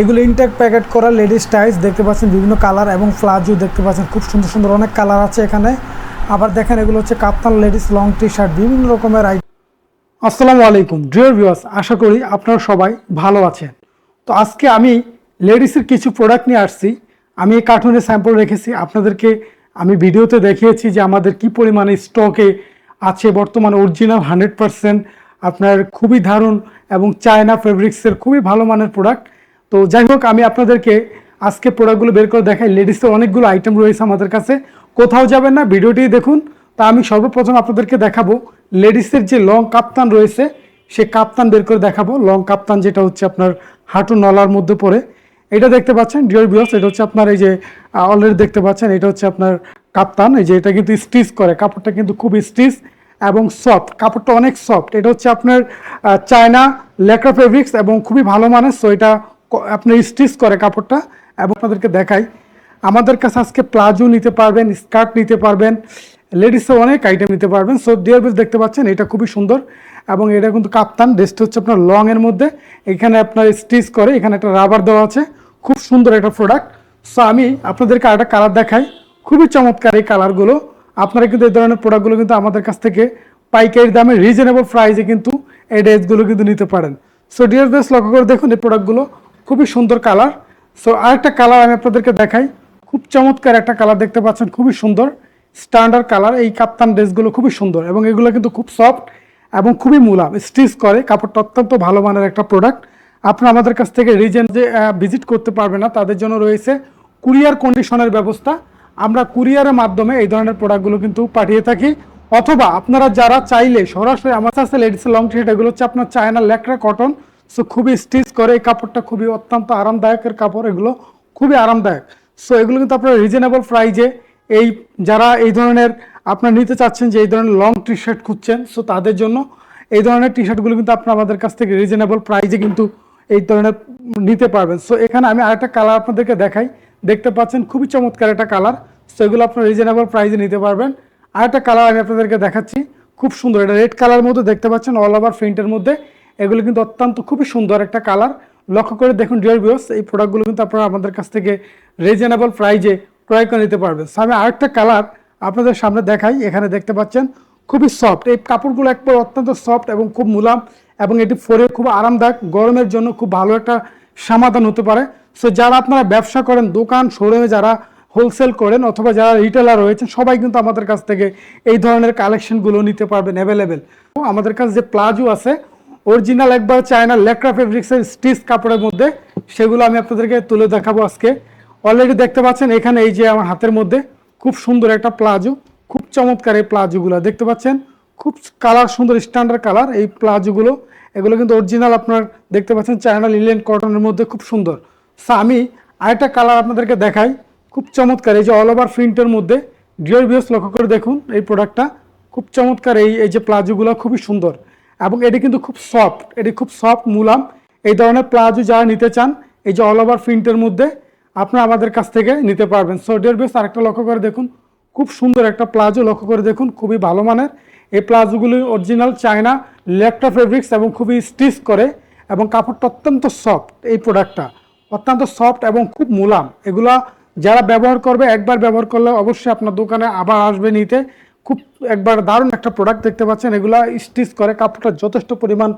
এগুলো intact packet করা ladies tights দেখতে পাচ্ছেন বিভিন্ন কালার এবং প্লাজো দেখতে পাচ্ছেন। খুব সুন্দর সুন্দর অনেক কালার আছে এখানে। আবার দেখেন এগুলো হচ্ছে kaftan ladies long T shirt বিভিন্ন রকমের আইটেম আসসালামু আলাইকুম। ডিয়ার ভিউয়ার্স আশা করি আপনারা সবাই ভালো আছেন। তো আজকে আমি লেডিসের কিছু প্রোডাক্ট নিয়ে আসছি। আমি এই কার্টুনে স্যাম্পল রেখেছি। আপনাদেরকে আমি ভিডিওতে দেখিয়েছি যে আমাদের কি পরিমাণে স্টকে আছে। বর্তমানে অরিজিনাল হান্ড্রেড পারসেন্ট আপনার খুবই দারুণ এবং চায়না ফেব্রিক্সের খুবই ভালো মানের প্রোডাক্ট তো যাই হোক, আমি আপনাদেরকে আজকে প্রোডাক্টগুলো বের করে দেখাই। লেডিসের অনেকগুলো আইটেম রয়েছে আমাদের কাছে। কোথাও যাবেন না, ভিডিওটি দেখুন। তা আমি সর্বপ্রথম আপনাদেরকে দেখাবো লেডিসের যে লং কাপ্তান রয়েছে, সে কাপ্তান বের করে দেখাবো। লং কাপ্তান যেটা হচ্ছে আপনার হাঁটু নলার মধ্যে পড়ে। এটা দেখতে পাচ্ছেন ডিওর বিয়স এটা হচ্ছে আপনার এই যে অলরেডি দেখতে পাচ্ছেন, এটা হচ্ছে আপনার কাপ্তান। এই যে এটা কিন্তু স্টিচ করে, কাপড়টা কিন্তু খুব স্টিচ এবং সফট কাপড়টা অনেক সফট এটা হচ্ছে আপনার চায়না লেকরা ফেব্রিক্স এবং খুবই ভালো মানের সো এটা আপনার স্টিচ করে কাপড়টা এবং আপনাদেরকে দেখাই। আমাদের কাছে আজকে প্লাজো নিতে পারবেন স্কার্ট নিতে পারবেন লেডিসে অনেক আইটেম নিতে পারবেন। সো ডিয়ার বেস দেখতে পাচ্ছেন, এটা খুবই সুন্দর এবং এটা কিন্তু কাপ্তান ড্রেসটা হচ্ছে আপনার লং এর মধ্যে। এখানে আপনার স্টিচ করে, এখানে একটা রাবার দেওয়া আছে। খুব সুন্দর একটা প্রোডাক্ট সো আমি আপনাদেরকে আরেকটা কালার দেখাই। খুবই চমৎকার এই কালারগুলো আপনারা কিন্তু এই ধরনের প্রোডাক্টগুলো কিন্তু আমাদের কাছ থেকে পাইকারি দামে রিজনেবল প্রাইসে কিন্তু এই ড্রেসগুলো কিন্তু নিতে পারেন। সো ডিয়ার ড্রেস লক্ষ্য করে দেখুন এই প্রোডাক্টগুলো খুবই সুন্দর কালার সো আরেকটা কালার আমি আপনাদেরকে দেখাই। খুব চমৎকার একটা কালার দেখতে পাচ্ছেন, খুবই সুন্দর। স্ট্যান্ডার্ড কালার এই কাপ্তান ড্রেসগুলো খুবই সুন্দর এবং এগুলো কিন্তু খুব সফট এবং খুবই মুলাম স্টিচ করে, কাপড়টা অত্যন্ত ভালো মানের একটা প্রোডাক্ট আপনারা আমাদের কাছ থেকে রিজেন যে ভিজিট করতে পারবে না, তাদের জন্য রয়েছে কুরিয়ার কন্ডিশনের ব্যবস্থা। আমরা কুরিয়ারের মাধ্যমে এই ধরনের প্রোডাক্টগুলো কিন্তু পাঠিয়ে থাকি। অথবা আপনারা যারা চাইলে সরাসরি আমার কাছে লেডিস লং টি-শার্ট এগুলো হচ্ছে আপনার চায়না ল্যাকড়া কটন সো খুবই স্টিচ করে এই কাপড়টা খুবই অত্যন্ত আরামদায়কের কাপড়, এগুলো খুবই আরামদায়ক। সো এগুলো কিন্তু আপনারা রিজনেবল প্রাইজে এই যারা এই ধরনের আপনারা নিতে চাচ্ছেন যে এই ধরনের লং টি শার্ট খুঁজছেন সো তাদের জন্য এই ধরনের টি শার্টগুলো কিন্তু আপনারা আমাদের কাছ থেকে রিজনেবল প্রাইজে কিন্তু এই ধরনের নিতে পারবেন। সো এখানে আমি আরেকটা কালার আপনাদেরকে দেখাই। দেখতে পাচ্ছেন, খুবই চমৎকার একটা কালার। সো এগুলো আপনারা রিজনেবল প্রাইজে নিতে পারবেন। আরেকটা কালার আমি আপনাদেরকে দেখাচ্ছি, খুব সুন্দর। এটা রেড কালার মধ্যে দেখতে পাচ্ছেন অল ওভার প্রিন্টের মধ্যে। এগুলো কিন্তু অত্যন্ত খুবই সুন্দর একটা কালার। লক্ষ্য করে দেখুন ডিয়ার বিয়স এই প্রোডাক্টগুলো কিন্তু আপনারা আমাদের কাছ থেকে রিজনেবল প্রাইজে ক্রয় করে নিতে পারবেন। সো আমি আরেকটা কালার আপনাদের সামনে দেখাই। এখানে দেখতে পাচ্ছেন, খুবই সফট এই কাপড়গুলো একবার অত্যন্ত সফট এবং খুব মুলাম এবং এটি ফোরে খুব আরামদায়ক। গরমের জন্য খুব ভালো একটা সমাধান হতে পারে। সো যারা আপনারা ব্যবসা করেন, দোকান শোরুমে যারা হোলসেল করেন অথবা যারা রিটেলার রয়েছেন, সবাই কিন্তু আমাদের কাছ থেকে এই ধরনের কালেকশনগুলো নিতে পারবেন অ্যাভেলেবেল আমাদের কাছে যে প্লাজো আছে অরিজিনাল একবার চায়না লেকরা ফেব্রিক্সের স্টিচ কাপড়ের মধ্যে, সেগুলো আমি আপনাদেরকে তুলে দেখাবো আজকে। অলরেডি দেখতে পাচ্ছেন, এখানে এই যে আমার হাতের মধ্যে খুব সুন্দর একটা প্লাজো খুব চমৎকার এই প্লাজোগুলো দেখতে পাচ্ছেন, খুব কালার সুন্দর স্ট্যান্ডার্ড কালার এই প্লাজোগুলো এগুলো কিন্তু অরিজিনাল আপনার দেখতে পাচ্ছেন চায়না লিলেন কটনের মধ্যে খুব সুন্দর। সো আমি আরেকটা কালার আপনাদেরকে দেখাই। খুব চমৎকার, এই যে অল ওভার প্রিন্টের মধ্যে। ডিওর বিয়স লক্ষ্য করে দেখুন এই প্রোডাক্টটা খুব চমৎকার এই এই যে প্লাজোগুলো খুবই সুন্দর। এবং এটি কিন্তু খুব সফট এটি খুব সফট মুলাম। এই ধরনের প্লাজো যারা নিতে চান, এই যে অল ওভার প্রিন্টের মধ্যে, আপনারা আমাদের কাছ থেকে নিতে পারবেন। সো ডিয়ার বেস আরেকটা লক্ষ্য করে দেখুন। খুব সুন্দর একটা প্লাজো লক্ষ্য করে দেখুন, খুবই ভালো মানের। এই প্লাজোগুলি অরিজিনাল চায়না লেকটা ফেব্রিক্স এবং খুবই স্টিচ করে এবং কাপড়টা অত্যন্ত সফট এই প্রোডাক্টটা। অত্যন্ত সফট এবং খুব মুলাম। এগুলা যারা ব্যবহার করবে, একবার ব্যবহার করলে অবশ্যই আপনার দোকানে আবার আসবে নিতে। খুব একবার দারুণ একটা প্রোডাক্ট দেখতে পাচ্ছেন। এগুলা স্টিচ করে, কাপড়টা যথেষ্ট পরিমাণ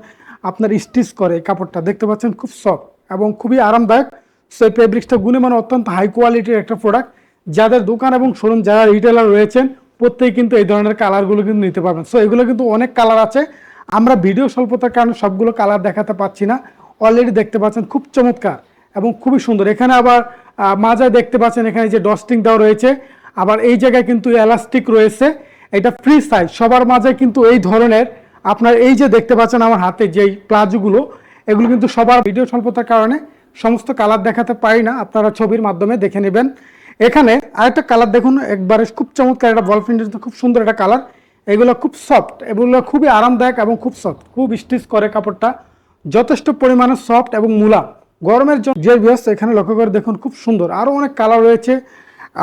আপনার স্টিচ করে এই কাপড়টা। দেখতে পাচ্ছেন খুব সফট এবং খুবই আরামদায়ক। সো এই ফেব্রিক্সটা গুণমান অত্যন্ত হাই কোয়ালিটির একটা প্রোডাক্ট। যাদের দোকান এবং শোরুম, যারা রিটেলার রয়েছেন প্রত্যেকে কিন্তু এই ধরনের কালারগুলো কিন্তু নিতে পারবেন। সো এগুলো কিন্তু অনেক কালার আছে। আমরা ভিডিও স্বল্পতার কারণে সবগুলো কালার দেখাতে পাচ্ছি না। অলরেডি দেখতে পাচ্ছেন, খুব চমৎকার এবং খুবই সুন্দর। এখানে আবার মাজায় দেখতে পাচ্ছেন, এখানে যে ডস্টিং দেওয়া রয়েছে, আবার এই জায়গায় কিন্তু এলাস্টিক রয়েছে। এটা ফ্রি সাইজ সবার মাঝে কিন্তু এই ধরনের, আপনার এই যে দেখতে পাচ্ছেন আমার হাতে যেই প্লাজোগুলো এগুলো কিন্তু সবার ভিডিও স্বল্পতার কারণে সমস্ত কালার দেখাতে পারি না। আপনারা ছবির মাধ্যমে দেখে নেবেন। এখানে আরেকটা কালার দেখুন, একবারে খুব চমৎকার একটা বল প্রিন্টের খুব সুন্দর একটা কালার এগুলো খুব সফট এগুলো খুবই আরামদায়ক এবং খুব সফট খুব স্টিচ করে কাপড়টা। যথেষ্ট পরিমাণে সফট এবং মূলা। গরমের জন্য যে বিয়স এখানে লক্ষ্য করে দেখুন, খুব সুন্দর। আরও অনেক কালার রয়েছে।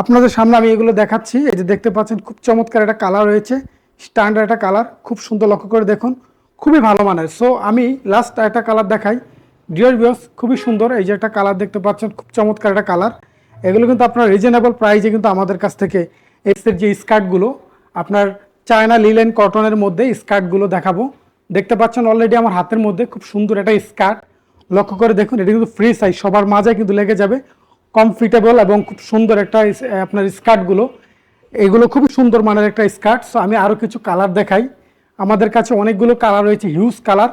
আপনাদের সামনে আমি এগুলো দেখাচ্ছি। এই যে দেখতে পাচ্ছেন, খুব চমৎকার একটা কালার রয়েছে। স্ট্যান্ডার্ড একটা কালার খুব সুন্দর লক্ষ্য করে দেখুন। খুবই ভালো মানের। সো আমি লাস্ট একটা কালার দেখাই। ডিয়ার বিয়স খুবই সুন্দর। এই যে একটা কালার দেখতে পাচ্ছেন, খুব চমৎকার একটা কালার এগুলো কিন্তু আপনার রিজনেবল প্রাইসে কিন্তু আমাদের কাছ থেকে এক্সের যে স্কার্টগুলো আপনার চায়না লিলেন কটনের মধ্যে স্কার্টগুলো দেখাবো। দেখতে পাচ্ছেন অলরেডি আমার হাতের মধ্যে খুব সুন্দর একটা স্কার্ট। লক্ষ্য করে দেখুন, এটা কিন্তু ফ্রি সাইজ সবার মাঝে কিন্তু লেগে যাবে। কমফিটেবল এবং খুব সুন্দর একটা আপনার স্কার্টগুলো। এগুলো খুবই সুন্দর মানের একটা স্কার্ট সো আমি আরও কিছু কালার দেখাই। আমাদের কাছে অনেকগুলো কালার রয়েছে হিউজ কালার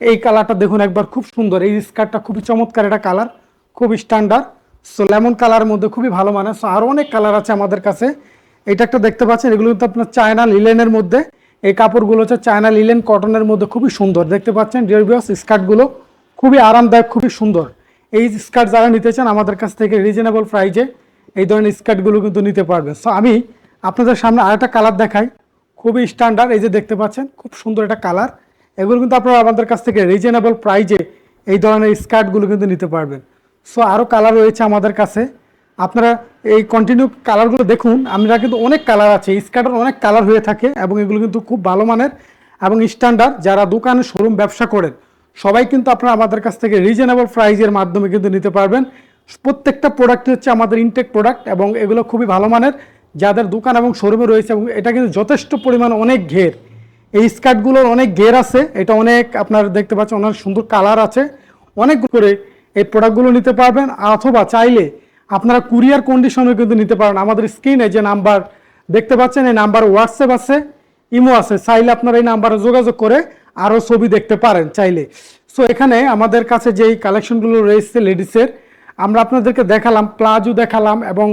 এই কালারটা দেখুন একবার, খুব সুন্দর। এই স্কার্টটা খুবই চমৎকার একটা কালার খুব স্ট্যান্ডার্ড সো লেমন কালারের মধ্যে খুবই ভালো মানে সো আরও অনেক কালার আছে আমাদের কাছে। এটা একটা দেখতে পাচ্ছেন, এগুলো কিন্তু আপনার চায়না লিলেনের মধ্যে। এই কাপড়গুলো হচ্ছে চায়না লিলেন কটনের মধ্যে খুবই সুন্দর। দেখতে পাচ্ছেন ডিয়ার বিয়াস স্কার্টগুলো খুবই আরামদায়ক, খুবই সুন্দর। এই স্কার্ট যারা নিতে চান, আমাদের কাছ থেকে রিজনেবল প্রাইজে এই ধরনের স্কার্টগুলো কিন্তু নিতে পারবেন। সো আমি আপনাদের সামনে আরেকটা কালার দেখাই। খুবই স্ট্যান্ডার্ড এই যে দেখতে পাচ্ছেন, খুব সুন্দর একটা কালার এগুলো কিন্তু আপনারা আমাদের কাছ থেকে রিজনেবল প্রাইজে এই ধরনের স্কার্টগুলো কিন্তু নিতে পারবেন। সো আরও কালার রয়েছে আমাদের কাছে। আপনারা এই কন্টিনিউ কালারগুলো দেখুন। আমরা কিন্তু অনেক কালার আছে স্কার্টের অনেক কালার হয়ে থাকে এবং এগুলো কিন্তু খুব ভালো মানের এবং স্ট্যান্ডার্ড যারা দোকানে শোরুম ব্যবসা করেন, সবাই কিন্তু আপনারা আমাদের কাছ থেকে রিজনেবল প্রাইজের মাধ্যমে কিন্তু নিতে পারবেন। প্রত্যেকটা প্রোডাক্ট হচ্ছে আমাদের ইনটেক প্রোডাক্ট এবং এগুলো খুবই ভালো মানের, যাদের দোকান এবং শোরুমে রয়েছে এবং এটা কিন্তু যথেষ্ট পরিমাণ অনেক ঘের। এই স্কার্টগুলোর অনেক ঘের আছে, এটা অনেক আপনার দেখতে পাচ্ছেন অনেক সুন্দর কালার আছে। অনেক করে এই প্রোডাক্টগুলো নিতে পারবেন, অথবা চাইলে আপনারা কুরিয়ার কন্ডিশনে কিন্তু নিতে পারেন। আমাদের স্ক্রিনে যে নাম্বার দেখতে পাচ্ছেন, এই নাম্বার হোয়াটসঅ্যাপ আছে, ইমো আছে। চাইলে আপনারা এই নাম্বারে যোগাযোগ করে আরও ছবি দেখতে পারেন চাইলে। সো এখানে আমাদের কাছে যেই কালেকশনগুলো রয়েছে লেডিসের আমরা আপনাদেরকে দেখালাম, প্লাজো দেখালাম এবং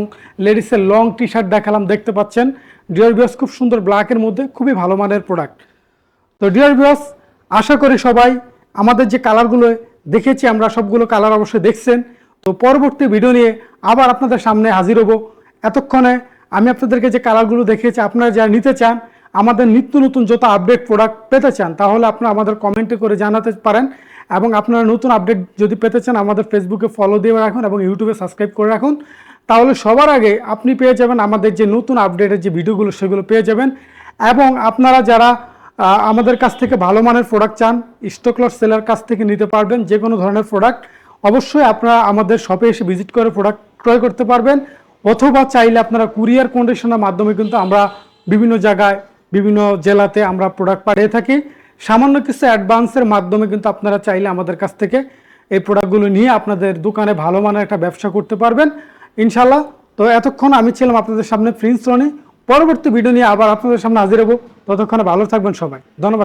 লেডিসের লং টি শার্ট দেখালাম, দেখতে পাচ্ছেন। ডিয়ার বিয়াস খুব সুন্দর ব্ল্যাকের মধ্যে, খুবই ভালো মানের প্রোডাক্ট তো ডিয়ার বিয়াস আশা করি সবাই আমাদের যে কালারগুলো দেখেছি আমরা সবগুলো কালার অবশ্যই দেখছেন। তো পরবর্তী ভিডিও নিয়ে আবার আপনাদের সামনে হাজির হব। এতক্ষণে আমি আপনাদেরকে যে কালারগুলো দেখিয়েছি, আপনারা যারা নিতে চান, আমাদের নিত্য নতুন যত আপডেট প্রোডাক্ট পেতে চান, তাহলে আপনারা আমাদের কমেন্টে করে জানাতে পারেন। এবং আপনারা নতুন আপডেট যদি পেতে চান, আমাদের ফেসবুকে ফলো দিয়ে রাখুন এবং ইউটিউবে সাবস্ক্রাইব করে রাখুন। তাহলে সবার আগে আপনি পেয়ে যাবেন আমাদের যে নতুন আপডেটের যে ভিডিওগুলো সেগুলো পেয়ে যাবেন। এবং আপনারা যারা আমাদের কাছ থেকে ভালো মানের প্রোডাক্ট চান স্টকলট সেলার কাছ থেকে নিতে পারবেন যে কোনো ধরনের প্রোডাক্ট অবশ্যই আপনারা আমাদের শপে এসে ভিজিট করে প্রোডাক্ট ক্রয় করতে পারবেন। অথবা চাইলে আপনারা কুরিয়ার কন্ডিশনের মাধ্যমে কিন্তু আমরা বিভিন্ন জায়গায়, বিভিন্ন জেলাতে আমরা প্রোডাক্ট পাঠিয়ে থাকি। সামান্য কিছু অ্যাডভান্সের মাধ্যমে কিন্তু আপনারা চাইলে আমাদের কাছ থেকে এই প্রোডাক্টগুলো নিয়ে আপনাদের দোকানে ভালো মানের একটা ব্যবসা করতে পারবেন। ইনশাল্লাহ তো এতক্ষণ আমি ছিলাম আপনাদের সামনে প্রিন্স রনি পরবর্তী ভিডিও নিয়ে আবার আপনাদের সামনে হাজির হব। ততক্ষণে ভালো থাকবেন সবাই। ধন্যবাদ।